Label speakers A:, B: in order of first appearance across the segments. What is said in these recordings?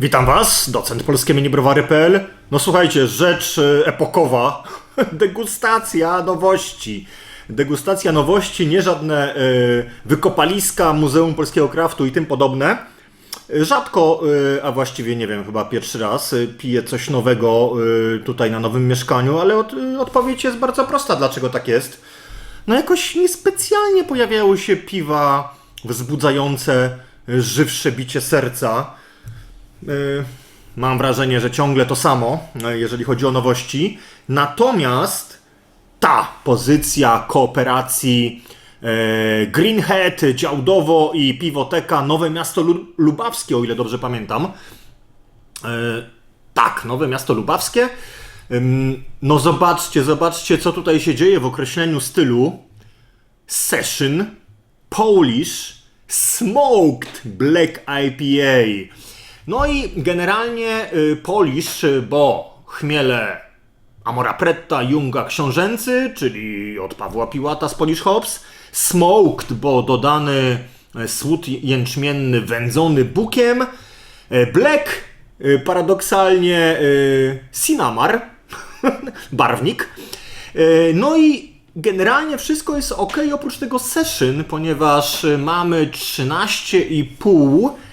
A: Witam Was, docent polskie minibrowary.pl. No słuchajcie, rzecz e, epokowa. Degustacja nowości. Degustacja nowości, nie żadne e, wykopaliska Muzeum Polskiego Kraftu i tym podobne. Rzadko, e, a właściwie nie wiem, chyba pierwszy raz piję coś nowego tutaj na nowym mieszkaniu, ale od, odpowiedź jest bardzo prosta, dlaczego tak jest. No jakoś niespecjalnie pojawiały się piwa wzbudzające żywsze bicie serca. Y, Mam wrażenie, że ciągle to samo, y, jeżeli chodzi o nowości. Natomiast ta pozycja kooperacji e, Greenhead, Działdowo i Piwoteka Nowe Miasto Lu- Lubawskie, o ile dobrze pamiętam. E, tak, Nowe Miasto Lubawskie. No zobaczcie, zobaczcie, co tutaj się dzieje w określeniu stylu. Session Polish Smoked Black IPA. No i generalnie y, Polish, y, bo chmiele Amora Pretta, Junga Książęcy, czyli od Pawła Piłata z Polish Hops. Smoked, bo dodany e, słód jęczmienny wędzony bukiem. Black, y, paradoksalnie y, Sinamar, barwnik. No i generalnie wszystko jest ok, oprócz tego session, ponieważ mamy 13,5 e,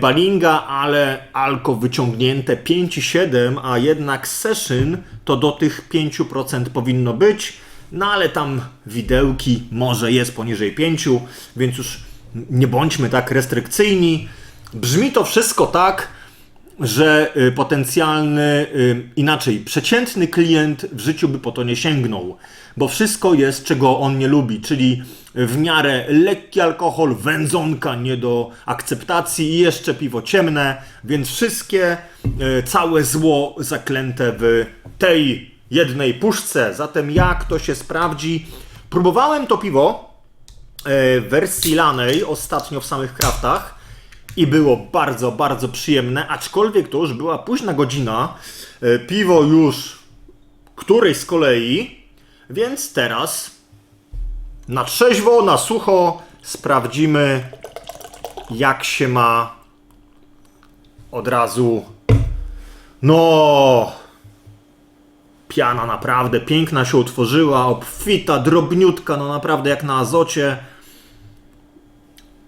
A: balinga, ale alko wyciągnięte 5,7, a jednak session to do tych 5% powinno być. No ale tam widełki może jest poniżej 5, więc już nie bądźmy tak restrykcyjni. Brzmi to wszystko tak, że y, potencjalny, y, inaczej, przeciętny klient w życiu by po to nie sięgnął, bo wszystko jest, czego on nie lubi, czyli w miarę lekki alkohol, wędzonka nie do akceptacji i jeszcze piwo ciemne, więc wszystkie, y, całe zło zaklęte w tej jednej puszce. Zatem jak to się sprawdzi? Próbowałem to piwo e, w wersji lanej ostatnio w samych kraftach i było bardzo, bardzo przyjemne, aczkolwiek to już była późna godzina, e, piwo już którejś z kolei, więc teraz na trzeźwo, na sucho sprawdzimy jak się ma od razu. No, piana naprawdę piękna się utworzyła, obfita, drobniutka, no naprawdę jak na azocie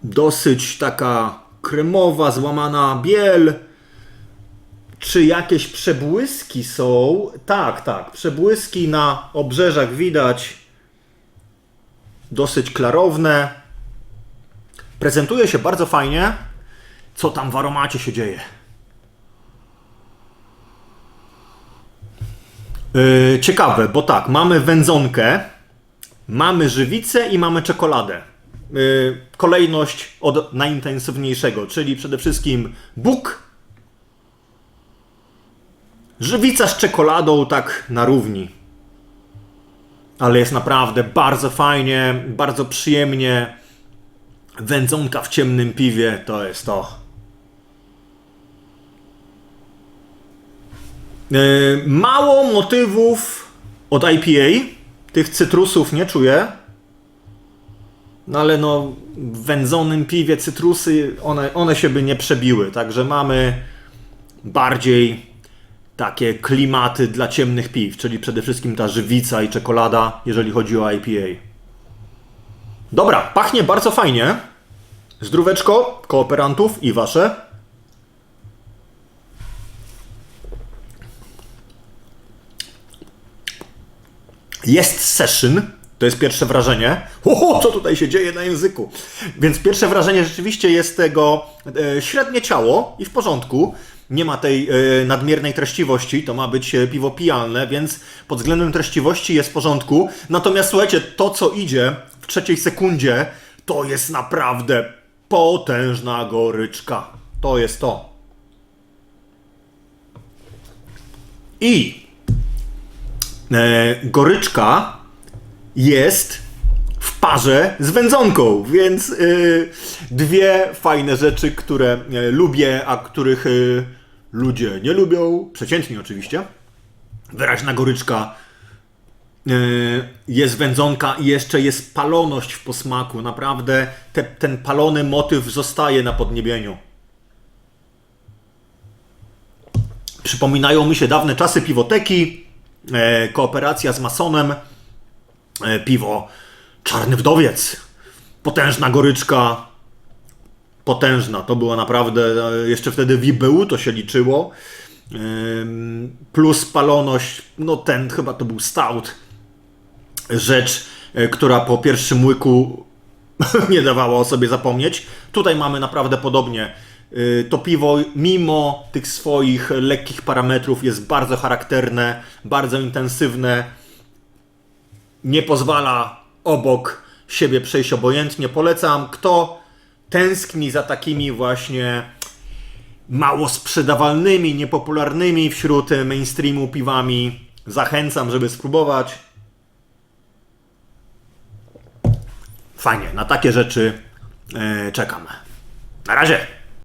A: dosyć taka kremowa, złamana biel. Czy jakieś przebłyski są? Tak, tak. Przebłyski na obrzeżach widać. Dosyć klarowne. Prezentuje się bardzo fajnie. Co tam w aromacie się dzieje? Yy, ciekawe, bo tak, mamy wędzonkę, mamy żywicę i mamy czekoladę. Yy, kolejność od najintensywniejszego, czyli przede wszystkim buk, żywica z czekoladą tak na równi. Ale jest naprawdę bardzo fajnie, bardzo przyjemnie. Wędzonka w ciemnym piwie to jest to. Yy, mało motywów od IPA. Tych cytrusów nie czuję. No ale no, w wędzonym piwie cytrusy, one, one się by nie przebiły. Także mamy bardziej takie klimaty dla ciemnych piw, czyli przede wszystkim ta żywica i czekolada, jeżeli chodzi o IPA. Dobra, pachnie bardzo fajnie. Zdróweczko, kooperantów i wasze. Jest session. To jest pierwsze wrażenie. Oho, co tutaj się dzieje na języku? Więc pierwsze wrażenie rzeczywiście jest tego e, średnie ciało i w porządku. Nie ma tej e, nadmiernej treściwości, to ma być e, piwo pijalne, więc pod względem treściwości jest w porządku. Natomiast słuchajcie, to co idzie w trzeciej sekundzie, to jest naprawdę potężna goryczka. To jest to. I e, goryczka jest w parze z wędzonką, więc y, dwie fajne rzeczy, które e, lubię, a których ludzie nie lubią, przeciętnie oczywiście. Wyraźna goryczka, y, jest wędzonka i jeszcze jest paloność w posmaku. Naprawdę te, ten palony motyw zostaje na podniebieniu. Przypominają mi się dawne czasy piwoteki, e, kooperacja z masonem, e, piwo Czarny Wdowiec, potężna goryczka, potężna. To była naprawdę, e, jeszcze wtedy w IBU to się liczyło. Plus paloność, no ten chyba to był stout. Rzecz, e, która po pierwszym łyku nie dawała o sobie zapomnieć. Tutaj mamy naprawdę podobnie. Y, To piwo, mimo tych swoich lekkich parametrów, jest bardzo charakterne, bardzo intensywne. Nie pozwala obok siebie przejść obojętnie. Polecam, kto tęskni za takimi właśnie mało sprzedawalnymi, niepopularnymi wśród mainstreamu piwami. Zachęcam, żeby spróbować. Fajnie, na takie rzeczy e, czekam. Na razie.